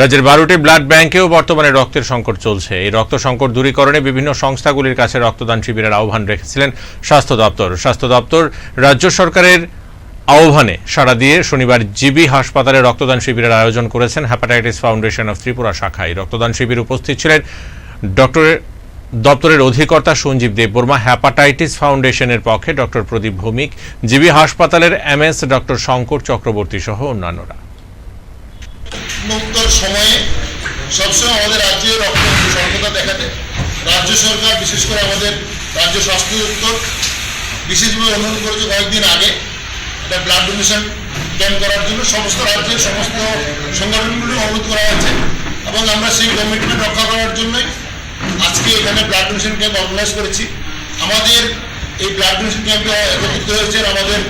রাজ্যের বারোটি ব্লাড ব্যাংকেও বর্তমানে রক্তের সংকট চলছে। এই রক্ত সংকট দূরীকরণে বিভিন্ন সংস্থাগুলির কাছে রক্তদান শিবিরের আহ্বান রেখেছিলেন স্বাস্থ্য দপ্তর। স্বাস্থ্য দপ্তর রাজ্য সরকারের আহ্বানে সাড়া দিয়ে শনিবার জিবি হাসপাতালে রক্তদান শিবিরের আয়োজন করেছেন হ্যাপাটাইটিস ফাউন্ডেশন অফ ত্রিপুরা শাখায়। রক্তদান শিবির উপস্থিত ছিলেন ডক্টরের দপ্তরের অধিকর্তা সঞ্জীব দেববর্মা হ্যাপাটাইটিস ফাউন্ডেশনের পক্ষে ডক্টর প্রদীপ ভৌমিক, জিবি হাসপাতালের এমএস ডক্টর শঙ্কর চক্রবর্তী সহ অন্যান্যরা। মুক্তর সময়ে সবসময় আমাদের রাজ্যে রক্ত স্বল্পতা দেখাতে রাজ্য সরকার, বিশেষ করে আমাদের রাজ্য স্বাস্থ্য দপ্তর বিশেষভাবে অনুরোধ করেছে কয়েকদিন আগে একটা ব্লাড ডোনেশন ক্যাম্প করার জন্য। সমস্ত রাজ্যের সমস্ত সংগঠনগুলো অনুরোধ করা হয়েছে এবং আমরা সেই কমিটমেন্ট রক্ষা করার জন্যই আজকে এখানে ব্লাড ডোনেশন ক্যাম্প অর্গানাইজ করেছি। আমাদের এই ব্লাড ডোনেশন ক্যাম্পে একত্রিত হয়েছেন আমাদের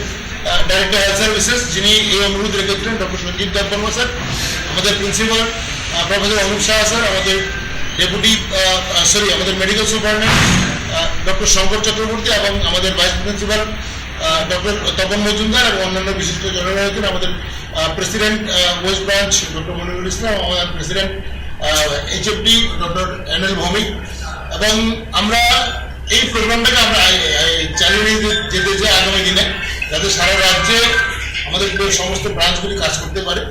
ডাইরেক্টর হেলথ সার্ভিসেস যিনি এই অনুরোধ রেখেছিলেন ডক্টর সঞ্জীব দেববর্মা স্যার, আমাদের principal professor Anup Shah sir, আমাদের ডেপুটি সরি আমাদের medical superintendent doctor Shankar Chakraborty এবং আমাদের vice principal doctor Tapan Majumdar এবং অন্যান্য বিশিষ্ট জনেরা আমাদের president west branch doctor Manirul Islam, আমাদের president HFD doctor N L Bhowmik. এবং আমরা এই প্রোগ্রামটাকে আমরা চালিয়ে যেতে চাই আগামী দিনে। যাতে সারা রাজ্যে আমাদের সমস্ত ব্রাঞ্চগুলি কাজ করতে পারে।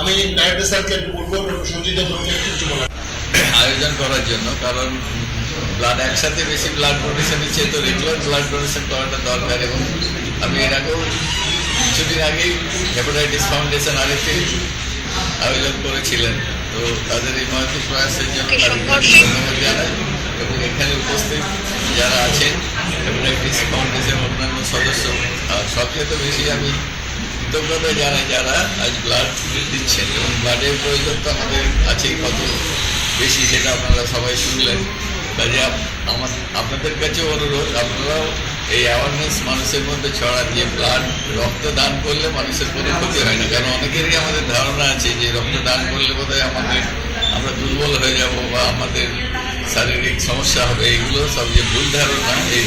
আমি ডাইরেক্টর স্যারকে একটু বলব সঞ্জিত কিছু বলার। আয়োজন করার জন্য কারণ ব্লাড একসাথে বেশি ব্লাড ডোনেশনের চেয়ে তো রেগুলার ব্লাড ডোনেশন করাটা দরকার এবং আমি এর আগেও কিছুদিন আগেই হেপাটাইটিস ফাউন্ডেশন আরেকটি আয়োজন করেছিলেন। তো তাদের এই মহতি প্রয়াসের জন্য ধন্যবাদ জানাই। এবং এখানে উপস্থিত যারা আছেন হেপাটাইটিস ফাউন্ডেশন অন্যান্য সদস্য সবচেয়ে তো বেশি আমি কৃতজ্ঞতা জানাই যারা আজ ব্লাড দিচ্ছেন এবং ব্লাডের প্রয়োজন তো আমাদের আছেই, কত বেশি সেটা আপনারা সবাই শুনলেন। কাজে আমার আপনাদের কাছে অনুরোধ, আপনারাও এই অ্যাওয়ারনেস মানুষের মধ্যে ছড়ান যে ব্লাড রক্ত দান করলে মানুষের কোনো ক্ষতি হয় না। কারণ অনেকেরই আমাদের ধারণা আছে যে রক্ত দান করলে বোধহয় আমাদের আমরা দুর্বল হয়ে যাব বা আমাদের শারীরিক সমস্যা হবে এগুলো সব যে ভুল ধারণা এই